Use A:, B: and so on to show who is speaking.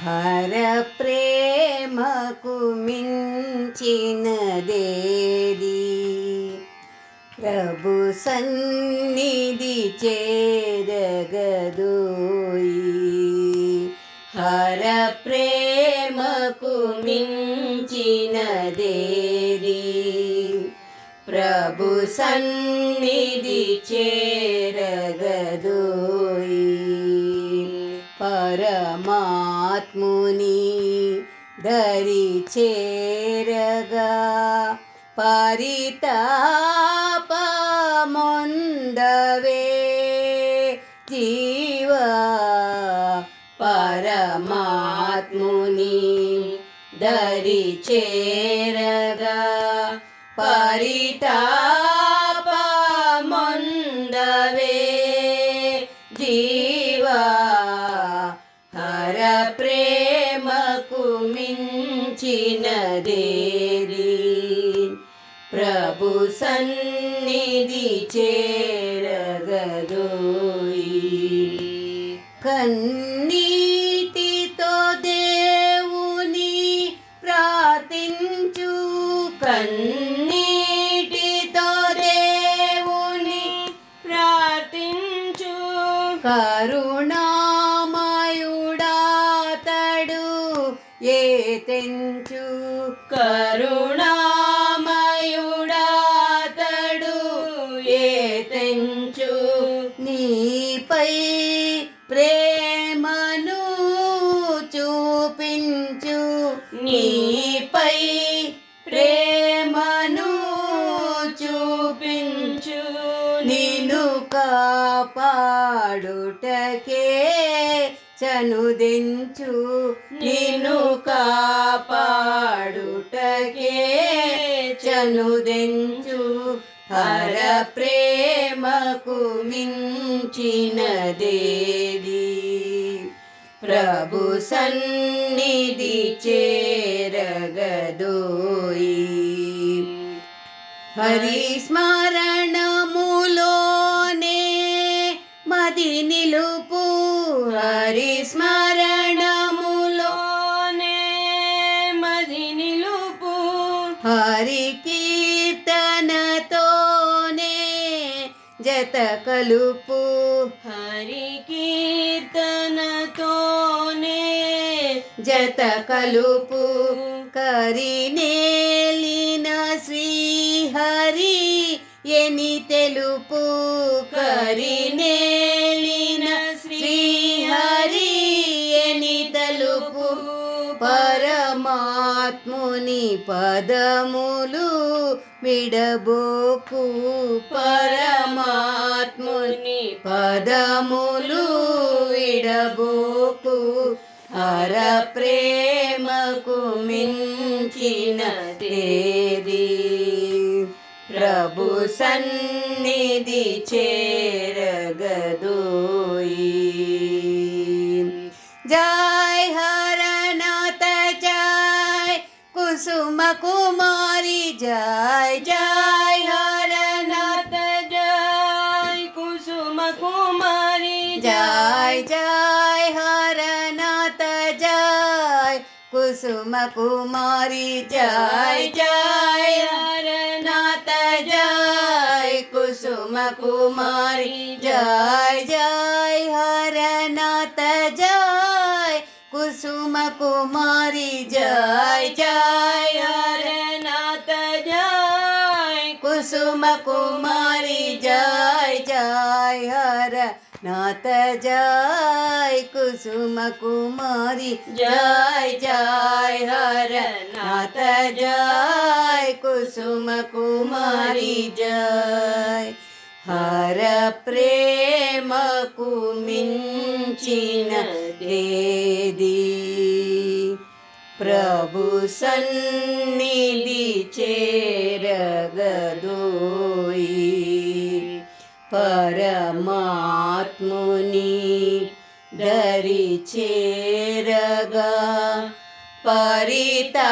A: हरप्रेमकमिं चीनदे प्रभु सन्निदिगदुरि हरप्रेमकुमिं चीनदे प्रभु सन्निदि रगद പരമാത്മുനി ധരിച്ചേരക. പരിതാപമൊന്തവേ ജീവ പരമാത്മുനി ധരിച്ചേരക. പരിതാപമൊന്തവേ ജീവ ప్రభు సన్నిధి చేరగదోయి కన్నీటితో దేవుని ప్రార్థించు. కన్నీటితో దేవుని
B: ప్రార్థించు.
A: కరుణామయుడాతడు ఏ తెంచు.
B: కరుణామ కరుణామయుడాతడు ఏ తెంచు?
A: నీపై ప్రేమను చూపించు.
B: నీపై
A: ప్రేమను చూపించు.
B: నిన్ను
A: కాపాడుటకే చనుదించు
B: నిన్ను
A: కాపాడుటకే చనుదించు హర ప్రేమకు మించినదేది ప్రభు సన్నిధి చేరగదోయి. హరి స్మరణములో మది నిలుపు హరి స్మరణములోనే
B: మది నిలుపు
A: హరి కీర్తనతోనే జత కలుపు
B: హరి కీర్తనతోనే
A: జత కలుపు కరినేలిన శ్రీహరి ఎని తెలుపు? కరినేలిన ముని పదములు విడబోకు పరమాత్ముని పదములు విడబోకు హర ప్రేమకు మించిన తేది. ప్రభు సన్నిధి చేరగదోయి. జా कुसुम कुमारी जय जय हरनाथ
B: जय। कुसुम कुमारी जय।
A: जय हरनाथ जय। कुसुम कुमारी जय जय
B: हरनाथ
A: जय। कुसुम कुमारी जय जय हरनाथ जय। कुसुम कुमारी जय जय।
B: કુમારી જય
A: જય હર નાથ જય કુસુમ કુમારી જય જય હર
B: નાથ જય
A: કુસુમ કુમારી જય ಹರ ಪ್ರೇಮ ಕುಮಿಂಚಿನ ದೇದಿ प्रभुसन्निधिे रग दोई परमात्मनि डरिषे परिता